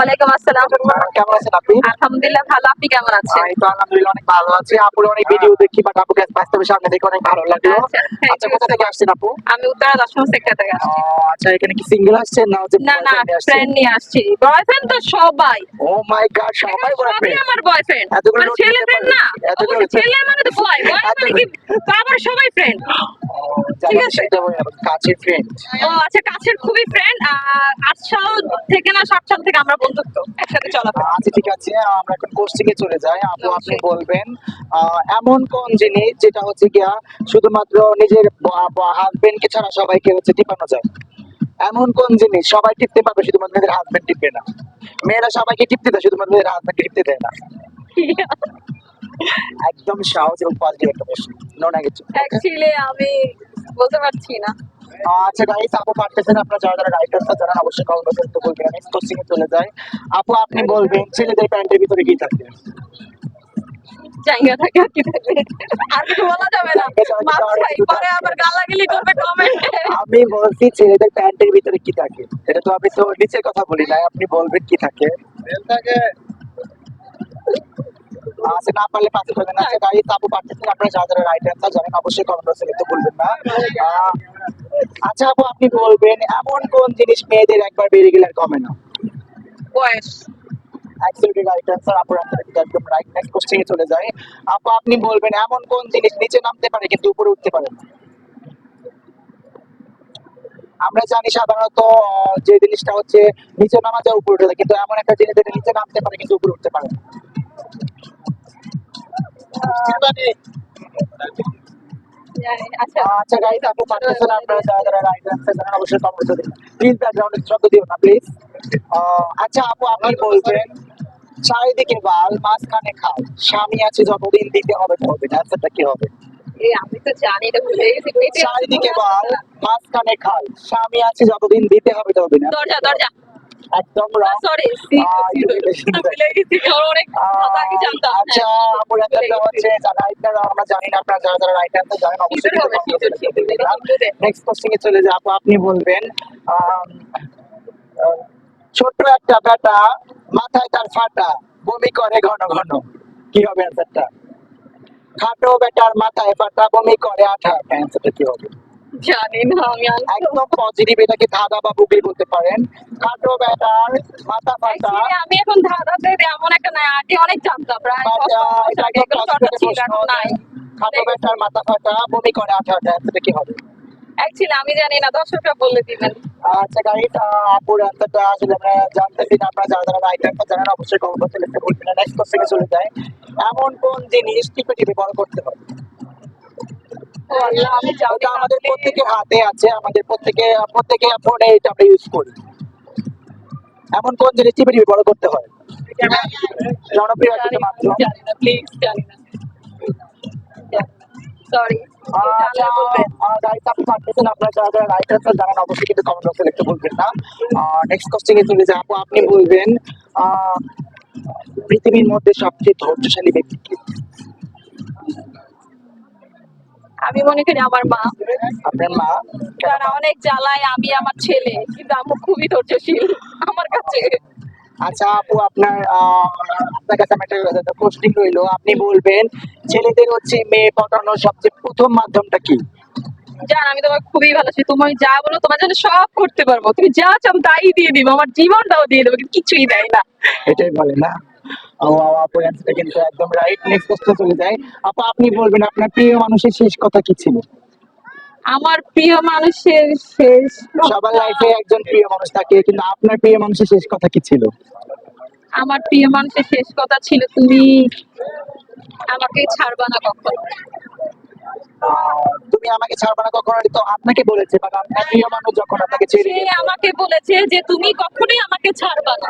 ওয়ালাইকুম আসসালাম। কেমন আছেন? আপনি? আলহামদুলিল্লাহ ভালো। আপনি কেমন আছেন? আমি তো আলহামদুলিল্লাহ অনেক ভালো আছি। আপুর অনেক ভিডিও দেখি বাট আপুকে বাস্তবে সামনে দেখে অনেক ভালো লাগল। আচ্ছা, thank আচ্ছা you কোথা থেকে আসছেন আপু? আমি উত্তরা দশম সেক্টর থেকে আসছি। আচ্ছা এখানে কি সিঙ্গেল আসছেন না না না ফ্রেন্ড নিয়ে আসছি। বয়ফ্রেন্ড তো সবাই। ও মাই গড সবাই বয়ফ্রেন্ড আমার বয়ফ্রেন্ড এতগুলো মানে ছেলে ফ্রেন্ড না। এতগুলো ছেলে মানে তো বয় বয় মানে কি তো সবাই ফ্রেন্ড ঠিক আছে। কাছের ফ্রেন্ড ও আচ্ছা কাছের খুবই ফ্রেন্ড আট সাল থেকে না সাত সাল থেকে আমরা বন্ধুত্ব একসাথে চলাফেরা আচ্ছা ঠিক আছে আমরা এখন এ চলে যাই। আপু আপনি বলবেন এমন কোন জিনিস যেটা হচ্ছে গিয়া শুধুমাত্র নিজের হাজবেন্ড কে ছাড়া সবাইকে হচ্ছে টিপানো যায়? এমন কোন জিনিস সবাই টিপতে পারবে শুধুমাত্র নিজের হাজবেন্ড টিপবে না। মেয়েরা সবাইকে টিপতে দেয় শুধুমাত্র নিজের হাজবেন্ড টিপতে দেয় না। একদম সহজ এবং পজিটিভ একটা প্রশ্ন। নো নেগেটিভ অ্যাকচুয়ালি আমি বলতে পারছি না। আচ্ছা গাইস আপু পারতেছেন আপনারা যারা যারা রাইটার জানান অবশ্যই কমেন্ট বক্সে লিখতে বলবেন। নেক্সট কোশ্চেন চলে যায় আপু আপনি বলবেন ছেলেদের প্যান্টের ভিতরে কি থাকে জায়গা থাকে কি থাকবে? আর কিছু বলা যাবে না। পরে আবার গালাগালি করবে কমেন্টে আমি বলছি ছেলেদের প্যান্টের ভিতরে কি থাকে? এটা তো আমি তো নিচের কথা বলি না আপনি বলবেন কি থাকে? আচ্ছা না পারলে পাশে থাকবেন। আচ্ছা আপু পারতেছেন আপনারা যারা যারা রাইট অ্যান্সার জানেন অবশ্যই কমেন্ট বক্সে লিখতে ভুলবেন না। আহ, আচ্ছা আপু আপনি বলবেন এমন কোন জিনিস মেয়েদের একবার বেড়ে গেলে আর কমে না? বয়স। অ্যাকচুয়ালি রাইট অ্যান্সার আপুর অ্যান্সার একদম রাইট নেক্সট কোশ্চেনে চলে যায় আপু আপনি বলবেন এমন কোন জিনিস নিচে নামতে পারে কিন্তু উপরে উঠতে পারে না? আমরা জানি সাধারণত যে জিনিসটা হচ্ছে নিচে নামা যায় উপরে উঠে যায় কিন্তু এমন একটা জিনিস যেটা নিচে নামতে পারে কিন্তু উপরে উঠতে পারে না। জানি, আচ্ছা আপু না আচ্ছা। আপু আপনি বলবেন চারিদিকে বাল মাঝখানে খাল স্বামী আছে যতদিন দিতে হবে ততদিন অ্যান্সারটা কি হবে আমি তো জানি চারিদিকে বাল মাঝখানে খাল স্বামী আছে যতদিন দিতে হবে ততদিন দরজা দরজা। একদম সরি একটু আমার আচ্ছা আপুর অ্যান্সারটা হচ্ছে রাইটার আমরা জানি না আপনারা যারা যারা রাইটার জানেন অবশ্যই Future হবে, future, future, নেক্সট কোশ্চেনে চলে যায় আপনি বলবেন ছোট্ট একটা বেটা মাথায় তার ফাটা বমি করে ঘন ঘন। কি হবে অ্যান্সারটা খাটো বেটার মাথায় ফাটা বমি করে আঠা। অ্যান্সারটা কি হবে? জানি না আমি একদম পজিটিভ এটাকে ধাঁধা বা বুকেই বলতে পারেন। খাটো বেটার মাথা ফাটা। আমি এখন ধাঁধাতে এমন একটা নাই আগে অনেক জানতাম প্রায় এটা চর্চা ছিল, নাই। বেটার মাথা ফাটা বমি করে আঠা আঠা অ্যান্সারটা কি হবে? অ্যাকচুয়ালি আমি জানি না দর্শকরা বলে দিবেন। আচ্ছা গাইস আপুর অ্যান্সারটা আসলে আমরা জানতে দিন আপনারা যারা যারা রাইট অ্যান্সার জানেন অবশ্যই কমেন্ট বক্সে লিখতে ভুলবেন না নেক্সট কোশ্চেনে চলে যায় এমন কোন জিনিস টিপে টিপে বড় করতে হয় আমাদের প্রত্যেকের হাতে আছে আমাদের প্রত্যেকে প্রত্যেকে ফোনে এটা আমরা ইউজ করি এমন কোন জিনিস টিপে টিপে বড় করতে হয় জনপ্রিয় একটা মাধ্যম সরি আচ্ছা, অবশ্যই কিন্তু লিখতে ভুলবেন না। এ চলে যাই। আপনি বলবেন পৃথিবীর মধ্যে সবচেয়ে ধৈর্যশালী ব্যক্তি? আমি মনে করি আমার মা। আপনার মা? তারা অনেক জ্বালায় আমি আমার ছেলে। কিন্তু আমি খুবই ধৈর্যশীল আমার কাছে। আচ্ছা আপু আপনার আপনার কাছে আমার একটা কোশ্চিন রইল। আপনি বলবেন ছেলেদের হচ্ছে মেয়ে পটানোর সবচেয়ে প্রথম মাধ্যমটা কি? জান আমি তোমার খুবই ভালোবাসি তুমি যা বলো তোমার জন্য সব করতে পারব। তুমি যা চাও তাই দিয়ে দিবো। আমার জীবনটাও দিয়ে দেবো কিন্তু কিছুই দেয় না। এটাই বলে না? কিন্তু একদম রাইট নেক্সট চলে যায়। আপু আপনি বলবেন আপনার প্রিয় মানুষের শেষ কথা কি ছিল? আমার প্রিয় মানুষের শেষ সবার লাইফে একজন প্রিয় মানুষ থাকে কিন্তু আপনার প্রিয় মানুষের শেষ কথা কি ছিল? আমার প্রিয় মানুষের শেষ কথা ছিল তুমি আমাকে ছাড়বা না কখনো। তুমি আমাকে ছাড়বা না কখনো তো আপনাকে বলেছে বা আপনার প্রিয় মানুষ যখন আপনাকে ছেড়ে আমাকে বলেছে যে তুমি কখনোই আমাকে ছাড়বা না।